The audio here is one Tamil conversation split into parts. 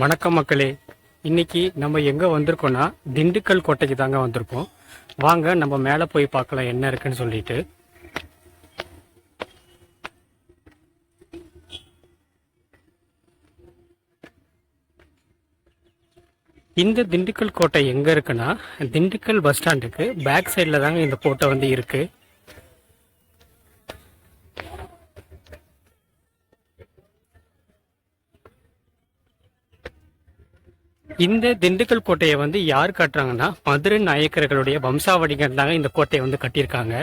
வணக்கம் மக்களே. இன்னைக்கு நம்ம எங்க வந்திருக்கோம்னா திண்டுக்கல் கோட்டைக்கு தாங்க வந்திருக்கோம். வாங்க நம்ம மேலே போய் பார்க்கலாம் என்ன இருக்குன்னு சொல்லிட்டு. இந்த திண்டுக்கல் கோட்டை எங்க இருக்குன்னா திண்டுக்கல் பஸ் ஸ்டாண்டுக்கு பேக் சைடில் தாங்க இந்த கோட்டை வந்து இருக்கு. இந்த திண்டுக்கல் கோட்டையை வந்து யார் கட்டுறாங்கன்னா மதுரை நாயக்கர்களுடைய வம்சாவளிகள் தாங்க இந்த கோட்டையை வந்து கட்டியிருக்காங்க.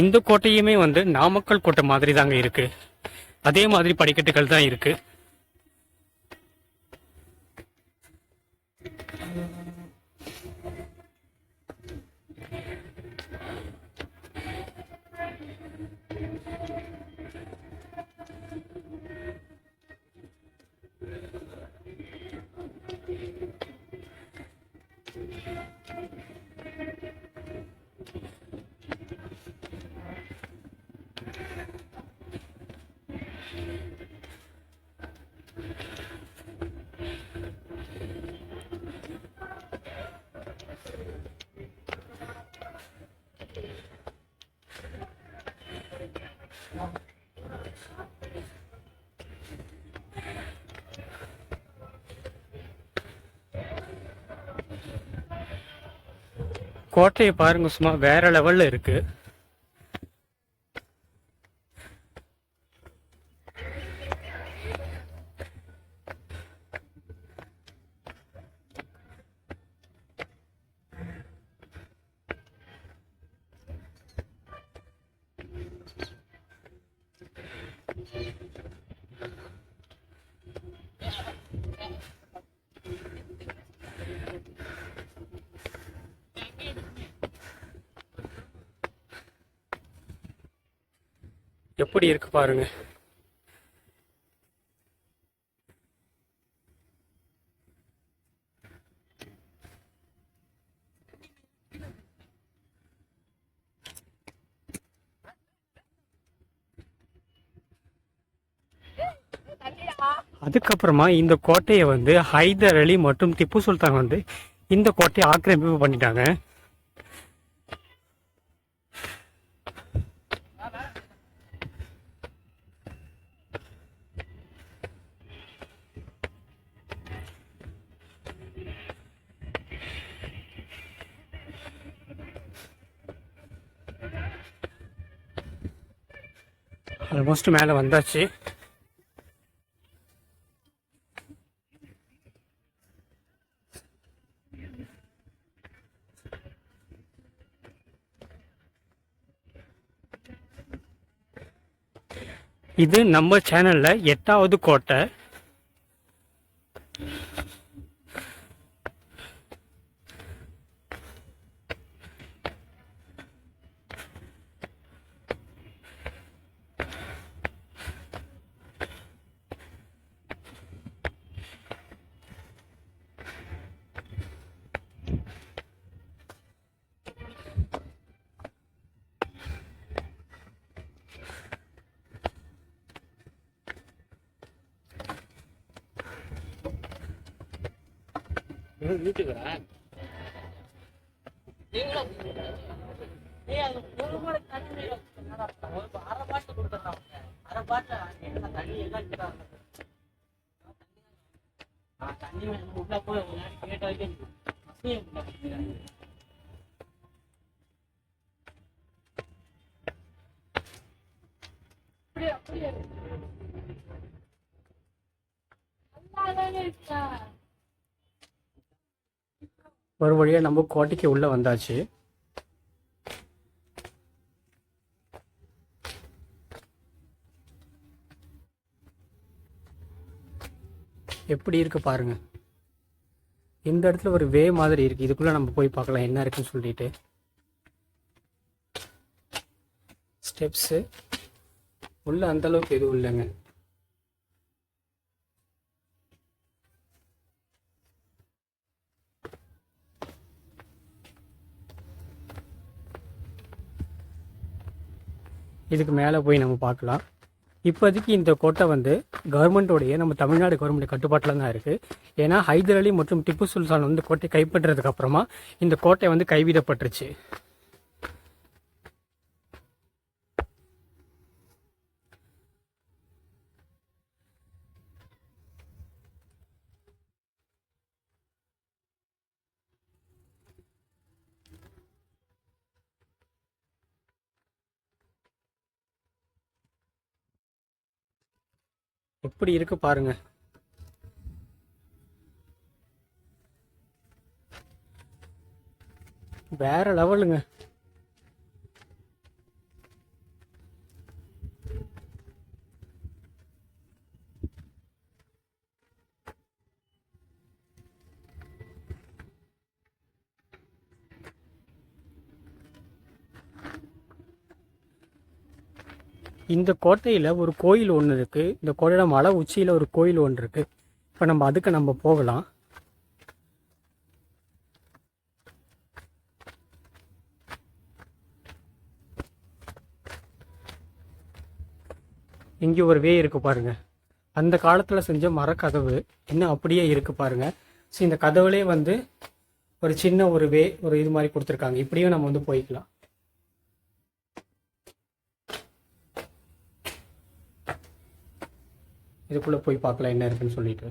இந்த கோட்டையுமே வந்து நாமக்கல் கோட்டை மாதிரி தாங்க இருக்கு. அதே மாதிரி படிக்கட்டுகள் தான் இருக்குது கோட்டையை பாருங்க சும்மா வேற லெவல்ல இருக்கு. எப்படி இருக்கு பாருங்க. அதுக்கப்புறமா இந்த கோட்டையை வந்து ஹைதர் அலி மற்றும் திப்பு சுல்தான் வந்து இந்த கோட்டையை ஆக்கிரமிப்பு பண்ணிட்டாங்க. ஆல்மோஸ்ட் மேலே வந்தாச்சு. இது நம்ம சேனலில் எட்டாவது கோட்டை. வீட்டுக்குறா அரை பாட்டில் கொடுத்துட்றான் அரை பாட்டில் தண்ணி எல்லாம் தண்ணி உள்ள போய் கேட்ட வரைக்கும் அப்படியே? இருக்கா? ஒரு வழியாக நம்ம கோட்டைக்கு உள்ளே வந்தாச்சு. எப்படி இருக்கு பாருங்க. இந்த இடத்துல ஒரு வே மாதிரி இருக்கு. இதுக்குள்ள நம்ம போய் பார்க்கலாம் என்ன இருக்குன்னு சொல்லிட்டு. ஸ்டெப்ஸு உள்ள அந்த அளவுக்கு எதுவும் இல்லைங்க. இதுக்கு மேலே போய் நம்ம பார்க்கலாம். இப்போதைக்கு இந்த கோட்டை வந்து கவர்மெண்ட்டோடைய நம்ம தமிழ்நாடு கவர்மெண்ட் கட்டுப்பாட்டில் தான் இருக்குது ஏன்னா ஹைதர் அலி மற்றும் திப்பு சுல்தான் வந்து கோட்டை கைப்பற்றதுக்கப்புறமா இந்த கோட்டை வந்து கைவிடப்பட்டுருச்சு. எப்படி இருக்கு பாருங்க. வேற லெவலுங்க இந்த கோட்டையில் ஒரு கோயில் ஒன்று இருக்குது இந்த கோட்டையோட மலை உச்சியில் ஒரு கோயில் ஒன்று இருக்குது இப்போ நம்ம அதுக்கு நம்ம போகலாம். இங்கே ஒரு வே இருக்கு பாருங்கள் அந்த காலத்தில் செஞ்ச மரக்கதவு இன்னும் அப்படியே இருக்குது பாருங்க. ஸோ இந்த கதவுலே வந்து ஒரு சின்ன ஒரு வே ஒரு இது மாதிரி கொடுத்துருக்காங்க. இப்படியும் நம்ம வந்து போய்க்கலாம். இதுக்குள்ளே போய் பார்க்கலாம் என்ன இருக்குன்னு சொல்லிட்டு.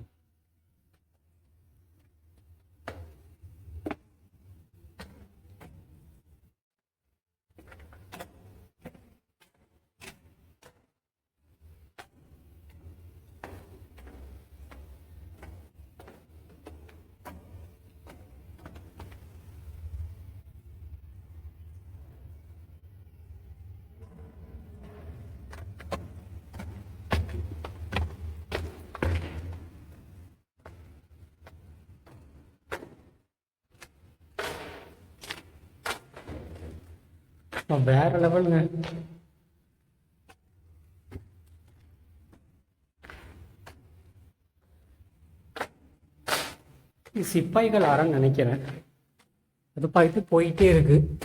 வேற லெவலுங்க இது சிப்பாய்கள் அறம் நினைக்கிறேன். அது பார்த்து போயிட்டே இருக்கு.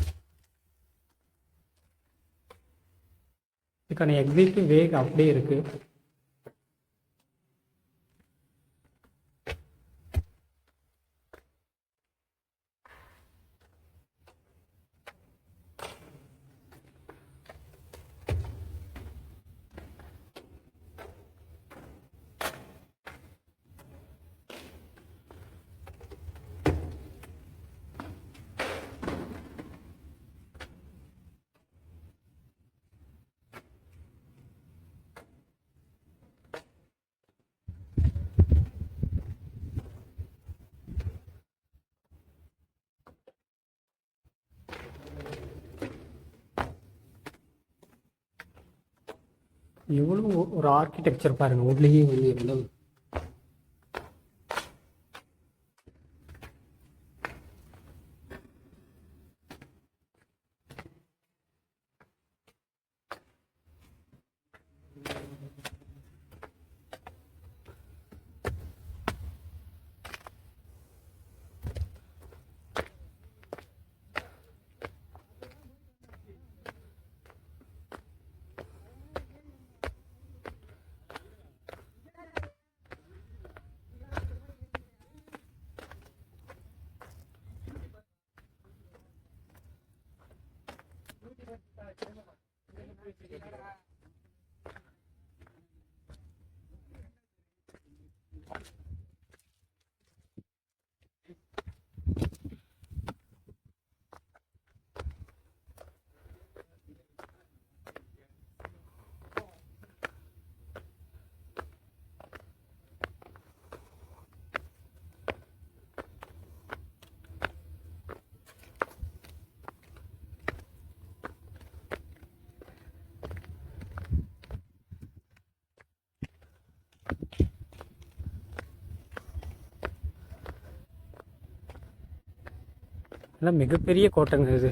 இதுக்கான எக்ஸிட் வேக் அப்படியே இருக்கு. எவ்வளவு ஒரு ஆர்கிடெக்சர் பாருங்க உள்ளேயே வந்து எவ்வளவு எல்லாம் மிகப்பெரிய கோட்டைங்க இது.